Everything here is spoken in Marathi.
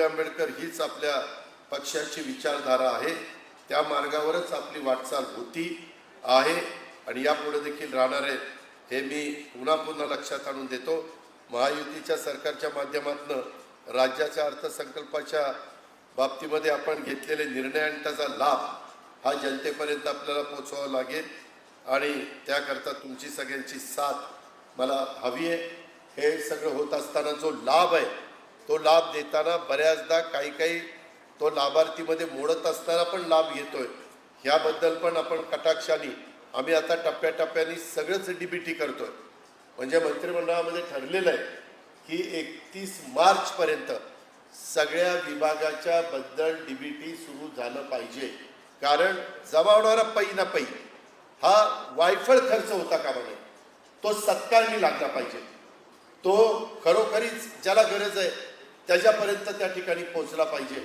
आंबेडकर हीच आपल्या पक्षाची विचारधारा आहे. त्या मार्गावरच आपली वाटचाल होती आहे. आणि यापुढे देखील राहणार आहे हे मी पुन्हा पुन्हा लक्षात आणून देतो. महायुतीच्या सरकारच्या माध्यमातून राज्याच्या अर्थसंकल्पाच्या बाबतीमध्ये आपण घेतलेले निर्णय आणि त्याचा लाभ हा जनतेपर्यंत आपल्याला पोचवावा लागेल. आणि त्याकरता तुमची सगळ्यांची साथ मला हवी आहे. हे सगळं होत असताना जो लाभ आहे तो लाभ देताना बऱ्याचदा काही काही तो लाभार्थीमध्ये मोडत असताना पण लाभ घेतोय ह्याबद्दल पण आपण कटाक्षाने आम्ही आता टप्प्याटप्प्याने सगळंच डीबीटी करतोय. म्हणजे मंत्रिमंडळामध्ये ठरलेलं आहे की एकतीस मार्चपर्यंत सगळ्या विभागाच्या बद्दल डीबीटी सुरू झालं पाहिजे. कारण जमावणारा पै ना पै हा वायफळ खर्च होता का म्हणे तो सत्कारणी लागला पाहिजे. तो खरोखरीच ज्याला गरज आहे त्याच्यापर्यंत त्या ठिकाणी पोहोचला पाहिजे.